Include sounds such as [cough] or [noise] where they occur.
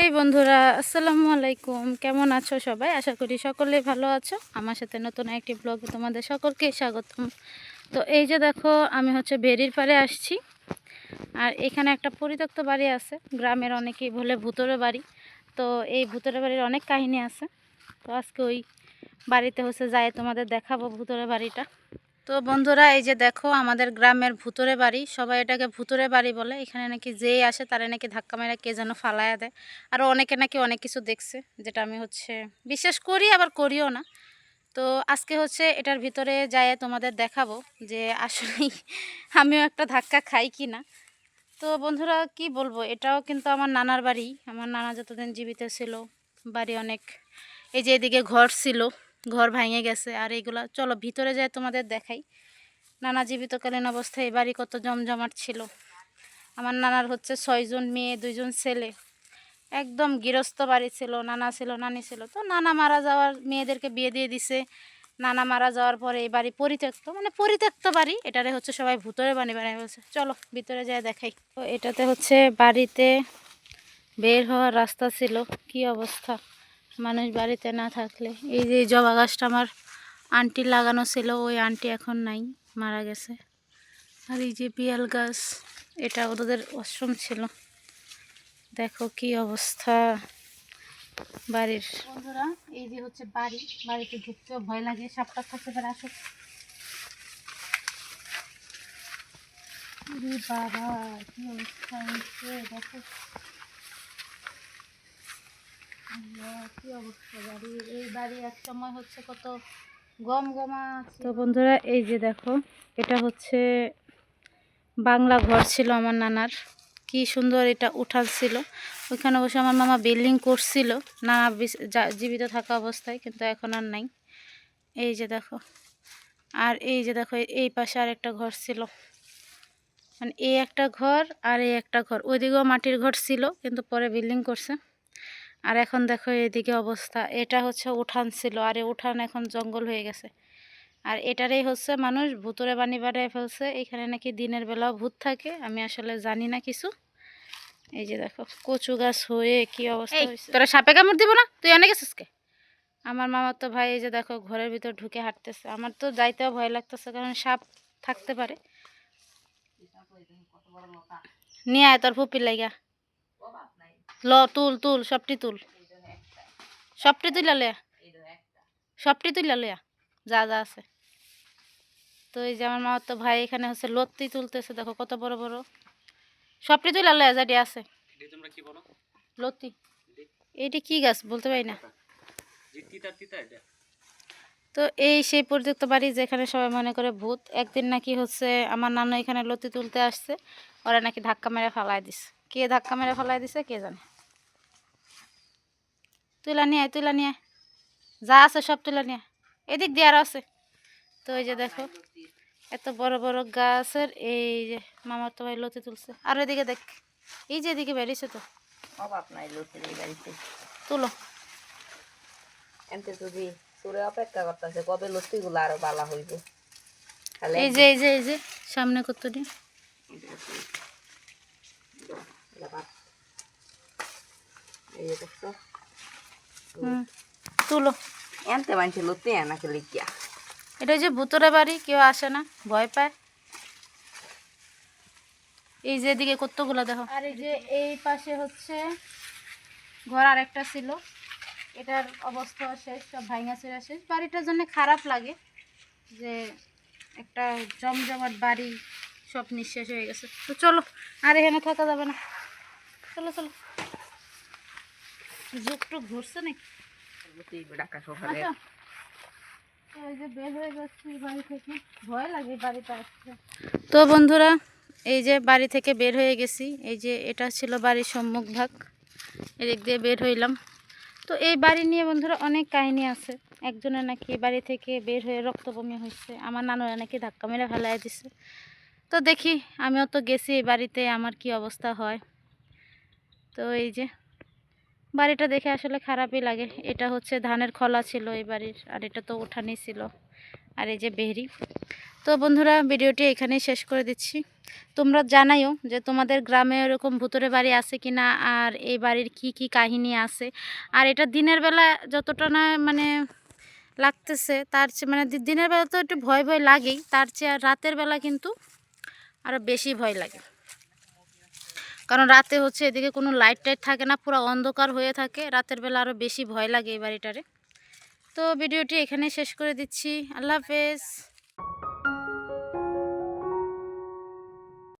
এই বন্ধুরা, আসসালামু আলাইকুম। কেমন আছো সবাই? আশা করি সকলেই ভালো আছো। আমার সাথে নতুন একটি ব্লগে তোমাদের সকলকে স্বাগতম। তো এই যে দেখো, আমি হচ্ছে বেরির পাড়ে আসছি। আর এখানে একটা পরিত্যক্ত বাড়ি আছে। গ্রামের অনেকেই বলে ভূতরে বাড়ি। তো এই ভূতরে বাড়ির অনেক কাহিনী আছে। তো আজকে ওই বাড়িতে হচ্ছে যাই তোমাদের দেখাবো ভূতরে বাড়িটা। তো বন্ধুরা, এই যে দেখো আমাদের গ্রামের ভুতুরে বাড়ি, সবাই এটাকে ভুতুরে বাড়ি বলে। এখানে নাকি যেই আসে তারা নাকি ধাক্কা মেরে কে যেন ফালায়া দেয়। আরও অনেকে নাকি অনেক কিছু দেখছে, যেটা আমি হচ্ছে বিশ্বাস করি, আবার করিও না। তো আজকে হচ্ছে এটার ভিতরে যায় তোমাদের দেখাবো যে আসলেই [laughs] আমিও একটা ধাক্কা খাই কি না তো বন্ধুরা, কি বলব, এটাও কিন্তু আমার নানার বাড়ি। আমার নানা যতদিন জীবিত ছিল, বাড়ি অনেক এই যে এদিকে ঘর ছিল। ঘর ভাঙে গেছে। আর এইগুলো চলো ভিতরে যায় তোমাদের দেখাই। নানা জীবিতকালীন অবস্থায় এই বাড়ি কত জমজমাট ছিল। আমার নানার হচ্ছে ছয়জন মেয়ে, দুইজন ছেলে। একদম গৃহস্থ বাড়ি ছিল, নানা ছিল, নানি ছিল। তো নানা মারা যাওয়ার, মেয়েদেরকে বিয়ে দিয়ে দিছে। নানা মারা যাওয়ার পরে এই বাড়ি পরিত্যক্ত মানে পরিত্যক্ত বাড়ি। এটারে হচ্ছে সবাই ভূতরে বানি বানিয়ে বলছে। চলো ভিতরে যায় দেখাই। তো এটাতে হচ্ছে বাড়িতে বের হওয়ার রাস্তা ছিল। কি অবস্থা? মানুষ বাড়িতে না থাকলে। এই যে জবা গাছটা আমার আন্টি লাগানো ছিল, ওই আন্টি এখন নাই, মারা গেছে। আর এই যে পিয়াল গাছ, এটা ওদের আশ্রম ছিল। দেখো কি অবস্থা বাড়ির। বন্ধুরা, এই যে হচ্ছে বাড়ি, বাড়িতে ঢুকতেও ভয় লাগে, সাপটা থাকতে পারে আসো বাবা, কি অবস্থা দেখো। অবস্থা এই বাড়ি এক সময় হচ্ছে কত তো বন্ধুরা, এই যে দেখো, এটা হচ্ছে বাংলা ঘর ছিল আমার নানার। কি সুন্দর এটা উঠাল ছিল। ওইখানে বসে আমার মামা বিল্ডিং করছিল। নানা জীবিত থাকা অবস্থায়, কিন্তু এখন আর নাই। এই যে দেখো, আর এই যে দেখো, এই পাশে আর একটা ঘর ছিল। মানে এই একটা ঘর আর এই একটা ঘর। ওইদিকেও মাটির ঘর ছিল, কিন্তু পরে বিল্ডিং করছে। আর এখন দেখো এদিকে অবস্থা। এটা হচ্ছে উঠান ছিল আর এই উঠান এখন জঙ্গল হয়ে গেছে। আর এটারই হচ্ছে মানুষ ভূতুরে বানি বাড়ায় ফেলছে। এখানে নাকি দিনের বেলাও ভূত থাকে আমি আসলে জানি না কিছু। এই যে দেখো কচু গাছ হয়ে কি অবস্থা তোরা সাপে কামড় দিব না? তুই অনেক গেছিস কে? আমার মামার তো ভাই এই যে দেখো ঘরের ভিতর ঢুকে হাঁটতেছে। আমার তো যাইতেও ভয় লাগতেছে কারণ সাপ থাকতে পারে। নিয়ে আয় তোর ফুপির লাইগা। ল তুল তুল সবটি তুল। সবটি তুইলা লয়া। সবটি তুইলা লয়া। যা যা আছে। তো এই যে আমার মামার তো ভাই এখানে হচ্ছে লত্তি তুলতেছে দেখো কত বড় বড়। সবটি তুইলা লয়া যাটি আছে। লতি এইটি কি গাছ? বলতে পারি না। এটা তো এই সেই পরিত্যক্ত বাড়ি যেখানে সবাই মনে করে ভূত একদিন নাকি হচ্ছে আমার নানু এখানে লতি তুলতে আসছে। ওরা নাকি ধাক্কা মেরে ফেলাই দিছে। কে ধাক্কা মেরে ফেলাই দিছে কে জানে। তুলা নিয়ে তুলা নিয়ে। যা আছে সব তুলা নিয়ে। এদিক দিয়ে আরও আছে। তো এই যে দেখো এত বড় বড় গাছের এই যে মামার তো ভাই লতি তুলছে। আর এদিকে দেখ এই যে এদিকে বেরিয়েছে তো। অভাব নাই লোকের বাড়িতে তুলো। এমতে যদি সুরে অপেক্ষা করতেছে কবে লস্যি গুলো আরও ভালো হইব? এই যে এই যে এই যে সামনে কত দিন এই যে তুলো। এমতে মানছে লতি নাকি লিখিয়া। এটা যে ভুতুরে বাড়ি কেউ আসে না ভয় পায়। এই যে এদিকে কতগুলো দেখো। আর এই যে এই পাশে হচ্ছে ঘর আরেকটা ছিল। এটার অবস্থা শেষ সব ভাঙা ছেড়া শেষ। বাড়িটার জন্য খারাপ লাগে যে একটা জমজমাট বাড়ি সব নিঃশেষ হয়ে গেছে। তো চলো আর এখানে থাকা যাবে না। চলো চলো। যুগ টুক ঘুরছে নাকি? ডাকা সকালে। এই যে বের যাচ্ছি বাড়ি থেকে। ভয় লাগে বাড়িতে তো বন্ধুরা এই যে বাড়ি থেকে বের হয়ে গেছি। এই যে এটা ছিল বাড়ির সম্মুখ ভাগ। এদিক দিয়ে বের হইলাম। তো এই বাড়ি নিয়ে বন্ধুরা অনেক কাহিনী আছে। একজনের নাকি বাড়ি থেকে বের হয়ে রক্তবমি হয়েছে আমার নানুরা নাকি ধাক্কা মেরে ফেলাই দিছে। তো দেখি আমিও তো গেছি এই বাড়িতে আমার কি অবস্থা হয়। তো এই যে বাড়িটা দেখে আসলে খারাপই লাগে। এটা হচ্ছে ধানের খলা ছিল এই বাড়ির, আর এটা তো উঠানি ছিল। আর এই যে বেহরি তো বন্ধুরা, ভিডিওটি এখানেই শেষ করে দিচ্ছি। তোমরা জানাইও যে তোমাদের গ্রামে এরকম ভূতরে বাড়ি আছে কি না আর এই বাড়ির কি কি কাহিনী আছে। আর এটা দিনের বেলা যতটা না মানে লাগতেছে, তার চেয়ে মানে দিনের বেলা তো একটু ভয় ভয় লাগেই, তার চেয়ে আর রাতের বেলা কিন্তু আরও বেশি ভয় লাগে। কারণ রাতে হচ্ছে এদিকে কোনো লাইট টাইট থাকে না, পুরো অন্ধকার হয়ে থাকে। রাতের বেলা আরও বেশি ভয় লাগে এই বাড়িটারে। তো ভিডিওটি এখানে শেষ করে দিচ্ছি। আল্লাহ হাফেজ।